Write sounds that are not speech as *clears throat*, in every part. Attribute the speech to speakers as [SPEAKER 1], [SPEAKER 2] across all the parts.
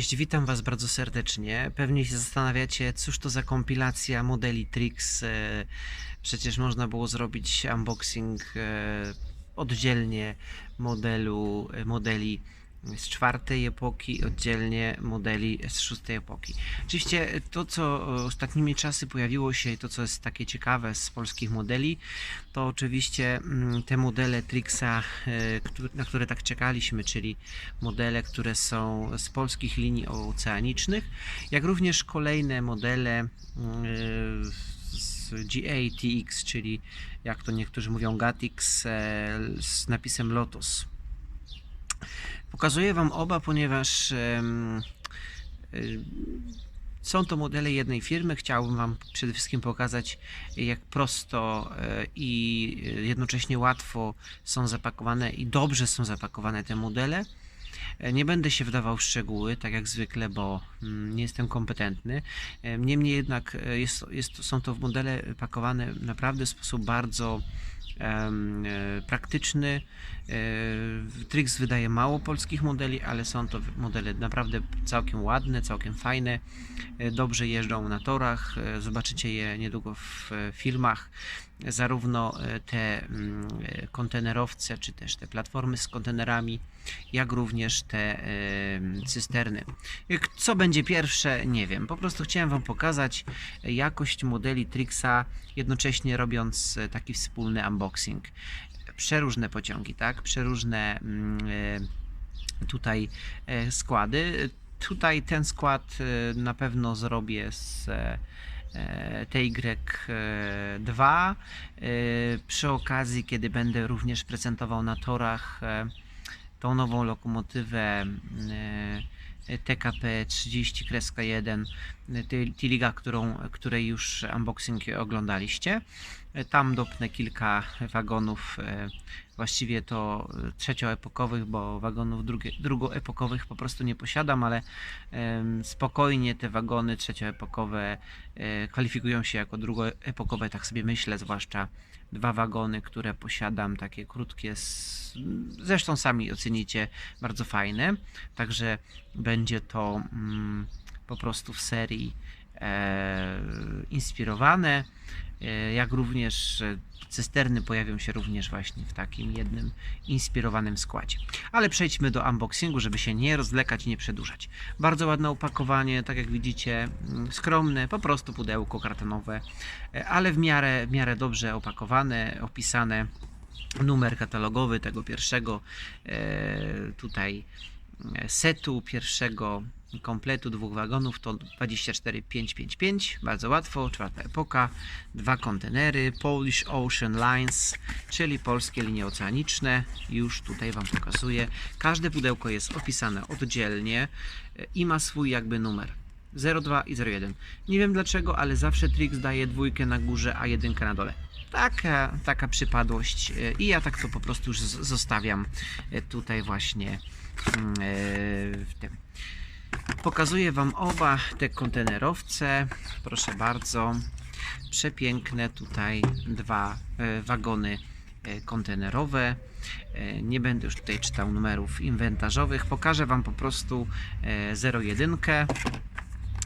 [SPEAKER 1] Cześć, witam Was bardzo serdecznie. Pewnie się zastanawiacie, cóż to za kompilacja modeli Trix. E, Przecież można było zrobić unboxing e, oddzielnie modelu, e, modeli z czwartej epoki, oddzielnie modeli z szóstej epoki. Oczywiście to, co ostatnimi czasy pojawiło się i to, co jest takie ciekawe z polskich modeli, to oczywiście mm, te modele Trixa, e, na które tak czekaliśmy, czyli modele, które są z polskich linii oceanicznych, jak również kolejne modele mm, z GATX, czyli jak to niektórzy mówią GATX e, z napisem Lotus. Pokazuję Wam oba, ponieważ y, są to modele jednej firmy. Chciałbym Wam przede wszystkim pokazać, jak prosto e, i jednocześnie łatwo są zapakowane i dobrze są zapakowane te modele. E, Nie będę się wdawał w szczegóły, tak jak zwykle, bo mm, nie jestem kompetentny. E, Niemniej jednak jest, jest, są to modele pakowane naprawdę w sposób bardzo praktyczny. E, Trix wydaje mało polskich modeli, ale są to modele naprawdę całkiem ładne, całkiem fajne. E, Dobrze jeżdżą na torach. e, Zobaczycie je niedługo w e, filmach. Zarówno e, te mm, e, kontenerowce, czy też te platformy z kontenerami, jak również te e, cysterny. Co będzie pierwsze, nie wiem. Po prostu chciałem Wam pokazać jakość modeli Trixa, jednocześnie robiąc e, taki wspólny unboxing. Przeróżne pociągi, tak? Przeróżne mm, e, tutaj e, składy. Tutaj ten skład e, na pewno zrobię z e, e, TY2. E, Przy okazji, kiedy będę również prezentował na torach e, tą nową lokomotywę TKP 30-1 Ty- Tiliga, którą, której już unboxing oglądaliście. Tam dopnę kilka wagonów, e, właściwie to trzecioepokowych, bo wagonów drugoepokowych po prostu nie posiadam, ale spokojnie te wagony trzecioepokowe e, kwalifikują się jako drugoepokowe, tak sobie myślę, zwłaszcza dwa wagony, które posiadam, takie krótkie, zresztą sami ocenicie, bardzo fajne, także będzie to mm, po prostu w serii inspirowane, e, jak również e, cysterny pojawią się również właśnie w takim jednym inspirowanym składzie. Ale przejdźmy do unboxingu, żeby się nie rozwlekać i nie przedłużać. Bardzo ładne opakowanie, tak jak widzicie, mm, skromne, po prostu pudełko kartonowe, e, ale w miarę, w miarę dobrze opakowane, opisane. Numer katalogowy tego pierwszego e, tutaj e, setu, pierwszego kompletu dwóch wagonów to 24555, bardzo łatwo, czwarta epoka, dwa kontenery, Polish Ocean Lines, czyli polskie linie oceaniczne, już tutaj Wam pokazuję. Każde pudełko jest opisane oddzielnie e, i ma swój jakby numer. 02 i 01. Nie wiem dlaczego, ale zawsze Trix daje dwójkę na górze, a jedynkę na dole. Taka, taka przypadłość e, i ja tak to po prostu już zostawiam e, tutaj właśnie mm, e, w tym. Pokazuję Wam oba te kontenerowce. Proszę bardzo. Przepiękne tutaj dwa wagony kontenerowe. Nie będę już tutaj czytał numerów inwentarzowych. Pokażę Wam po prostu e, 01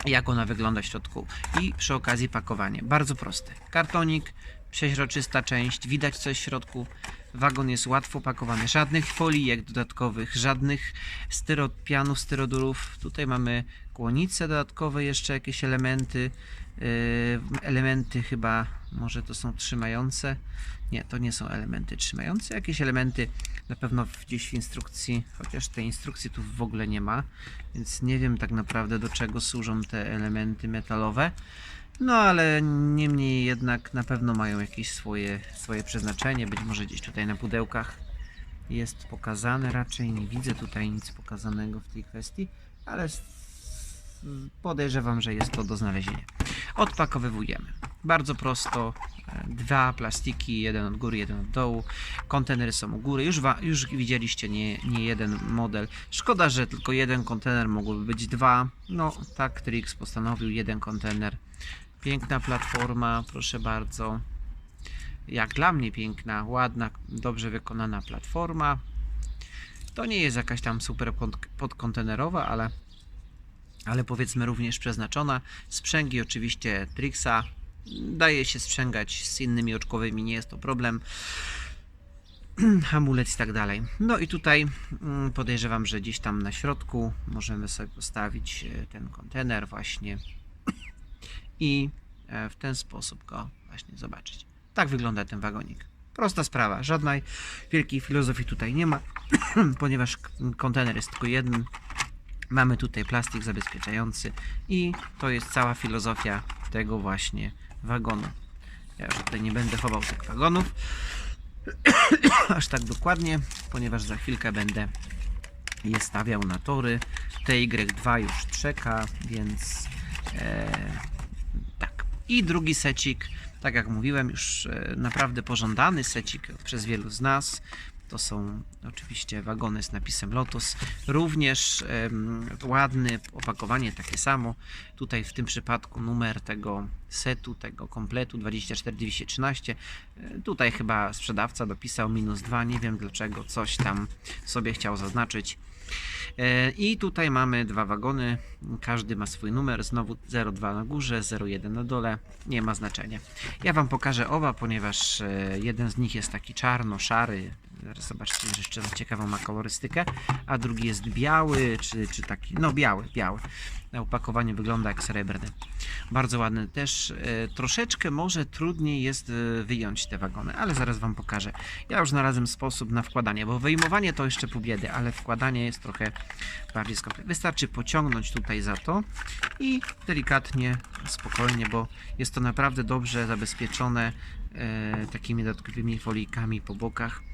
[SPEAKER 1] jak ona wygląda w środku i przy okazji pakowanie. Bardzo proste. Kartonik, przeźroczysta część, widać co jest w środku. Wagon jest łatwo pakowany. Żadnych folijek dodatkowych, żadnych styropianów, styrodurów. Tutaj mamy kłonice dodatkowe, jeszcze jakieś elementy. Yy, elementy chyba, może to są trzymające. Nie, to nie są elementy trzymające. Jakieś elementy na pewno gdzieś w instrukcji, chociaż tej instrukcji tu w ogóle nie ma, więc nie wiem tak naprawdę do czego służą te elementy metalowe. No ale niemniej jednak na pewno mają jakieś swoje, swoje przeznaczenie, być może gdzieś tutaj na pudełkach jest pokazane, raczej nie widzę tutaj nic pokazanego w tej kwestii, ale podejrzewam, że jest to do znalezienia. Odpakowywujemy. Bardzo prosto. e, Dwa plastiki, jeden od góry, jeden od dołu. Kontenery są u góry. Już, już widzieliście nie, nie jeden model. Szkoda, że tylko jeden kontener, mogłoby być dwa. No, tak Trix postanowił, jeden kontener. Piękna platforma, proszę bardzo. Jak dla mnie piękna, ładna, dobrze wykonana platforma. To nie jest jakaś tam super pod- podkontenerowa, ale ale powiedzmy również przeznaczona. Sprzęgi oczywiście Trixa. Daje się sprzęgać z innymi oczkowymi, nie jest to problem. *clears throat* Hamulec i tak dalej. No i tutaj mm, podejrzewam, że gdzieś tam na środku możemy sobie postawić e, ten kontener właśnie *clears throat* i e, w ten sposób go właśnie zobaczyć. Tak wygląda ten wagonik. Prosta sprawa, żadnej wielkiej filozofii tutaj nie ma, *clears throat* ponieważ kontener jest tylko jeden. Mamy tutaj plastik zabezpieczający i to jest cała filozofia tego właśnie wagonu. Ja już tutaj nie będę chował tych wagonów *coughs* aż tak dokładnie, ponieważ za chwilkę będę je stawiał na tory. TY2 już czeka, więc e, tak. I drugi secik, tak jak mówiłem, już e, naprawdę pożądany secik przez wielu z nas. To są oczywiście wagony z napisem Lotus. Również em, ładny, opakowanie takie samo. Tutaj w tym przypadku numer tego setu, tego kompletu 24213. E, Tutaj chyba sprzedawca dopisał minus 2, nie wiem dlaczego, coś tam sobie chciał zaznaczyć. E, I tutaj mamy dwa wagony, każdy ma swój numer, znowu 02 na górze, 01 na dole, nie ma znaczenia. Ja Wam pokażę oba, ponieważ e, jeden z nich jest taki czarno-szary, zaraz zobaczcie, jeszcze ciekawą ma kolorystykę, a drugi jest biały, czy, czy taki, no biały, biały. Na opakowaniu wygląda jak srebrny. Bardzo ładny też. E, troszeczkę może trudniej jest e, wyjąć te wagony, ale zaraz Wam pokażę. Ja już znalazłem sposób na wkładanie, bo wyjmowanie to jeszcze pół biedy, ale wkładanie jest trochę bardziej skomplikowane. Wystarczy pociągnąć tutaj za to i delikatnie, spokojnie, bo jest to naprawdę dobrze zabezpieczone e, takimi dodatkowymi folijkami po bokach.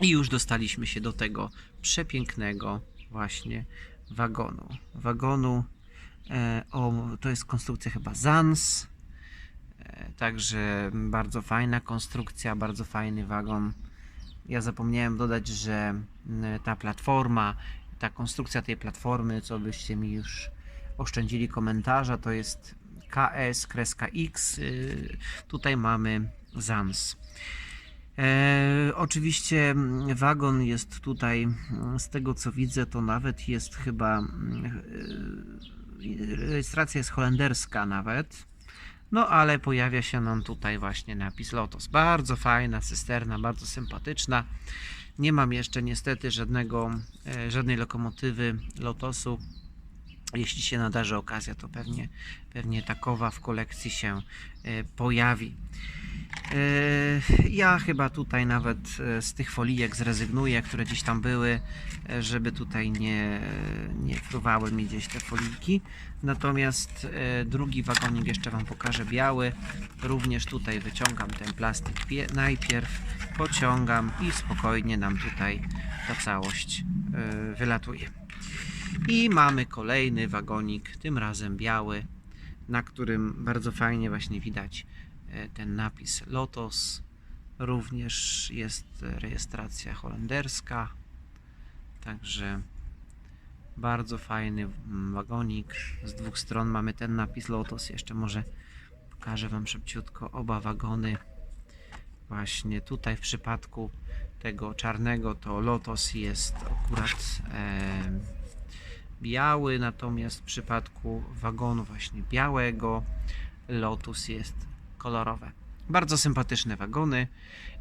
[SPEAKER 1] I już dostaliśmy się do tego przepięknego właśnie wagonu. Wagonu e, o, to jest konstrukcja chyba Zans. E, także bardzo fajna konstrukcja, bardzo fajny wagon. Ja zapomniałem dodać, że ta platforma, ta konstrukcja tej platformy, co byście mi już oszczędzili komentarza, to jest KS kreska X. Y, Tutaj mamy Zans. E, oczywiście mm, wagon jest tutaj, mm, z tego co widzę, to nawet jest chyba mm, e, rejestracja jest holenderska nawet. No ale pojawia się nam tutaj właśnie napis Lotos. Bardzo fajna cysterna, bardzo sympatyczna. Nie mam jeszcze niestety żadnego, e, żadnej lokomotywy Lotosu. Jeśli się nadarzy okazja, to pewnie, pewnie takowa w kolekcji się e, pojawi. E, Ja chyba tutaj nawet e, z tych folijek zrezygnuję, które gdzieś tam były, e, żeby tutaj nie, nie fruwały mi gdzieś te foliki. Natomiast drugi wagonik jeszcze Wam pokażę biały. Również tutaj wyciągam ten plastik pie- najpierw, pociągam i spokojnie nam tutaj ta całość wylatuje. I mamy kolejny wagonik, tym razem biały, na którym bardzo fajnie właśnie widać ten napis Lotos. Również jest rejestracja holenderska. Także bardzo fajny wagonik. Z dwóch stron mamy ten napis Lotos. Jeszcze może pokażę Wam szybciutko oba wagony. Właśnie tutaj w przypadku tego czarnego to Lotos jest akurat em, biały, natomiast w przypadku wagonu właśnie białego Lotus jest kolorowe. Bardzo sympatyczne wagony.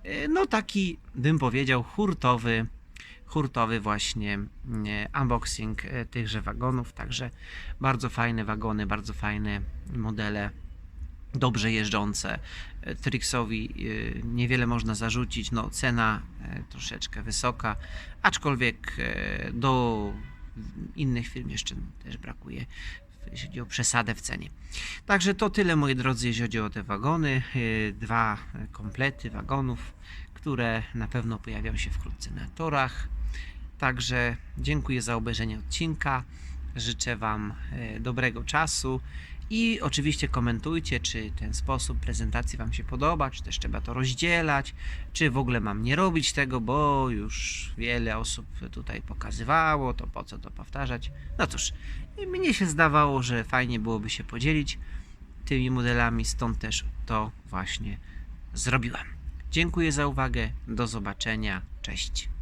[SPEAKER 1] E, No taki bym powiedział hurtowy, hurtowy właśnie e, unboxing e, tychże wagonów. Także bardzo fajne wagony, bardzo fajne modele. Dobrze jeżdżące. Trixowi niewiele można zarzucić. No, cena troszeczkę wysoka, aczkolwiek do innych firm jeszcze też brakuje, jeśli chodzi o przesadę w cenie. Także to tyle, moi drodzy, jeśli chodzi o te wagony. Yy, Dwa komplety wagonów, które na pewno pojawią się wkrótce na torach. Także dziękuję za obejrzenie odcinka. Życzę Wam e, dobrego czasu i oczywiście komentujcie, czy ten sposób prezentacji Wam się podoba, czy też trzeba to rozdzielać, czy w ogóle mam nie robić tego, bo już wiele osób tutaj pokazywało, to po co to powtarzać. No cóż, mnie się zdawało, że fajnie byłoby się podzielić tymi modelami, stąd też to właśnie zrobiłem. Dziękuję za uwagę, do zobaczenia, cześć.